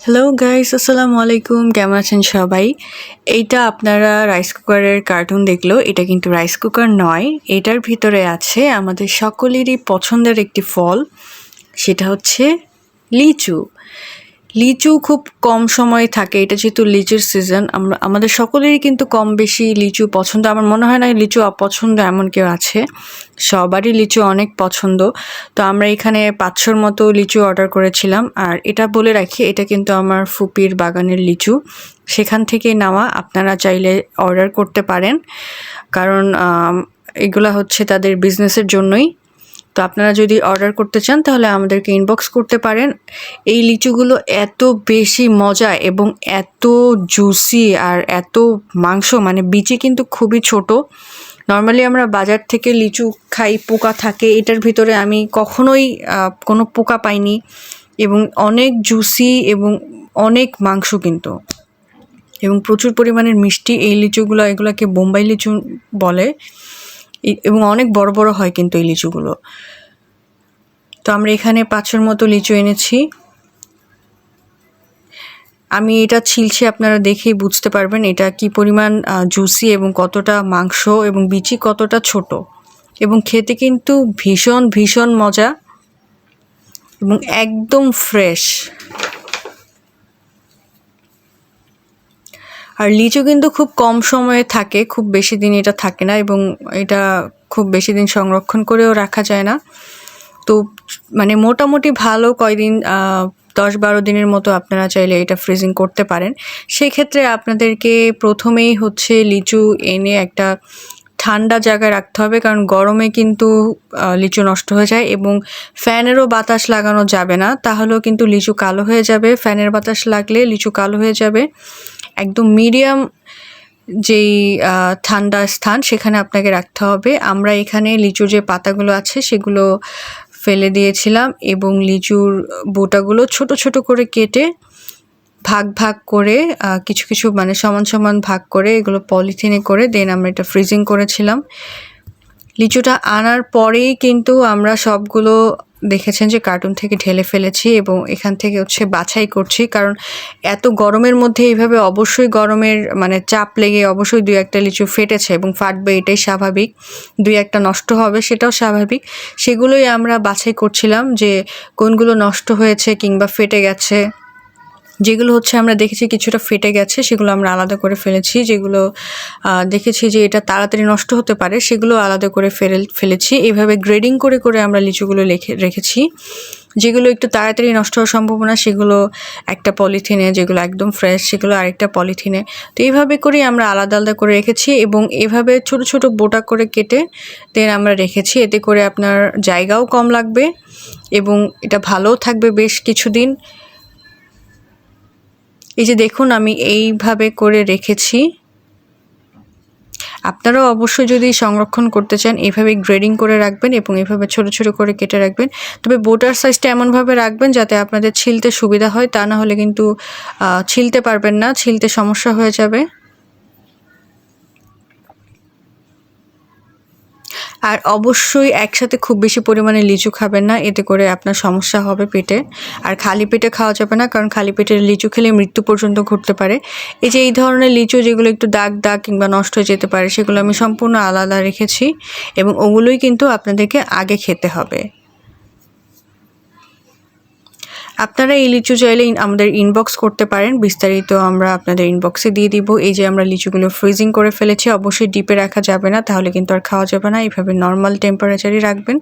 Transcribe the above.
Hello guys আসসালামু আলাইকুম কেমন আছেন সবাই? এইটা আপনারা রাইস কুকারের কার্টুন দেখল। এটা কিন্তু রাইস কুকার নয়। এটার ভিতরে আছে আমাদের সকলেরই পছন্দের একটি ফল। সেটা হচ্ছে লিচু। লিচু খুব কম সময় থাকে, এটা যেহেতু লিচুর সিজন আমরা, আমাদের সকলেরই কিন্তু কম বেশি লিচু পছন্দ। আমার মনে হয় না লিচু অপছন্দ এমন কেউ আছে। সবারই লিচু অনেক পছন্দ। তো আমরা এখানে পাঁচশোর মতো লিচু অর্ডার করেছিলাম। আর এটা বলে রাখি, এটা কিন্তু আমার ফুপির বাগানের লিচু। সেখান থেকে নেওয়া, আপনারা চাইলে অর্ডার করতে পারেন। কারণ এগুলা হচ্ছে তাদের বিজনেসের জন্যই। তো আপনারা যদি অর্ডার করতে চান, তাহলে আমাদেরকে ইনবক্স করতে পারেন। এই লিচুগুলো এত বেশি মজা এবং এত জুসি আর এত মাংস মানে বিচি কিন্তু খুবই ছোট। নর্মালি আমরা বাজার থেকে লিচু খাই, পোকা থাকে, এটার ভিতরে আমি কখনোই কোনো পোকা পাইনি এবং অনেক জুসি এবং অনেক মাংস কিন্তু। এবং প্রচুর পরিমাণের মিষ্টি, এই লিচুগুলো, এগুলোকে বোম্বাই লিচু বলে। এবং অনেক বড় বড় হয় কিন্তু এই লিচুগুলো। তো আমরা এখানে পাঁচের মতো লিচু এনেছি। আমি এটা ছিলছি, আপনারা দেখেই বুঝতে পারবেন এটা কি পরিমাণ জুসি এবং কতটা মাংস এবং বিচি কতটা ছোট। এবং খেতে কিন্তু ভীষণ ভীষণ মজা এবং একদম ফ্রেশ আর লিচু কিন্তু খুব কম সময়ে থাকে, খুব বেশি দিন এটা থাকে না এবং এটা খুব বেশি দিন সংরক্ষণ করেও রাখা যায় না। তো মানে মোটামুটি ভালো কয়দিন দশ বারো দিনের মতো আপনারা চাইলে এটা ফ্রিজিং করতে পারেন। সেক্ষেত্রে আপনাদেরকে প্রথমেই হচ্ছে লিচু এনে একটা ঠান্ডা জায়গায় রাখতে হবে, কারণ গরমে কিন্তু লিচু নষ্ট হয়ে যায় এবং ফ্যানেরও বাতাস লাগানো যাবে না। তাহলেও কিন্তু লিচু কালো হয়ে যাবে, ফ্যানের বাতাস লাগলে লিচু কালো হয়ে যাবে। একদম মিডিয়াম যেই ঠান্ডা স্থান সেখানে আপনাকে রাখতে হবে। আমরা এখানে লিচুর যে পাতাগুলো আছে সেগুলো ফেলে দিয়েছিলাম এবং লিচুর বোটাগুলো ছোট ছোট করে কেটে ভাগ ভাগ করে কিছু কিছু মানে সমান সমান ভাগ করে এগুলো পলিথিনে করে দেন আমরা এটা ফ্রিজিং করেছিলাম। লিচুটা আনার পরেই কিন্তু আমরা সবগুলো দেখেছেন যে কার্টুন থেকে ঢেলে ফেলেছি এবং এখান থেকে হচ্ছে বাছাই করছি। কারণ এত গরমের মধ্যে এইভাবে অবশ্যই গরমের মানে চাপ লেগে অবশ্যই দুই একটা লিচু ফেটেছে এবং ফাটবে এটাই স্বাভাবিক। দুই একটা নষ্ট হবে সেটাও স্বাভাবিক। সেগুলোই আমরা বাছাই করছিলাম যে কোনগুলো নষ্ট হয়েছে কিংবা ফেটে গেছে। যেগুলো হচ্ছে আমরা দেখেছি কিছুটা ফেটে গেছে, সেগুলো আমরা আলাদা করে ফেলেছি। যেগুলো দেখেছি যে এটা তাড়াতাড়ি নষ্ট হতে পারে, সেগুলো আলাদা করে ফেলে, ফেলেছি। এভাবে গ্রেডিং করে করে আমরা লিচুগুলো লেখে, রেখেছি। যেগুলো একটু তাড়াতাড়ি নষ্ট হওয়ার সম্ভাবনা, সেগুলো একটা পলিথিনে, যেগুলো একদম ফ্রেশ সেগুলো আরেকটা পলিথিনে। তো এইভাবে করেই আমরা আলাদা আলাদা করে রেখেছি এবং এভাবে ছোট ছোট বোটা করে কেটে দেন আমরা রেখেছি। এতে করে আপনার জায়গাও কম লাগবে এবং এটা ভালোও থাকবে বেশ কিছুদিন। এই যে দেখুন, আমি এইভাবে করে রেখেছি। আপনারাও অবশ্যই যদি সংরক্ষণ করতে চান, এইভাবে গ্রেডিং করে রাখবেন এবং এভাবে ছোট ছোট করে কেটে রাখবেন। তবে বোটার সাইজটা এমনভাবে রাখবেন যাতে আপনাদের ছিলতে সুবিধা হয়, তা না হলে কিন্তু ছিলতে পারবেন না, ছিলতে সমস্যা হয়ে যাবে। আর অবশ্যই একসাথে খুব বেশি পরিমাণে লিচু খাবেন না, এতে করে আপনার সমস্যা হবে পেটে। আর খালি পেটে খাওয়া যাবে না, কারণ খালি পেটে লিচু খেলে মৃত্যু পর্যন্ত ঘটতে পারে। এই যে এই ধরনের লিচু যেগুলো একটু দাগ দাগ কিংবা নষ্ট হয়ে যেতে পারে, সেগুলো আমি সম্পূর্ণ আলাদা রেখেছি এবং ওগুলোই কিন্তু আপনাদেরকে আগে খেতে হবে। আপনারা এই লিচু চাইলে আমাদের ইনবক্স করতে পারেন। বিস্তারিত আমরা আপনাদের ইনবক্সে দিয়ে দিব। এই যে আমরা লিচুগুলো ফ্রিজিং করে ফেলেছি, অবশ্যই ডিপে রাখা যাবে না, তাহলে কিন্তু আর খাওয়া যাবে না। এইভাবে নর্মাল টেম্পারেচারই রাখবেন।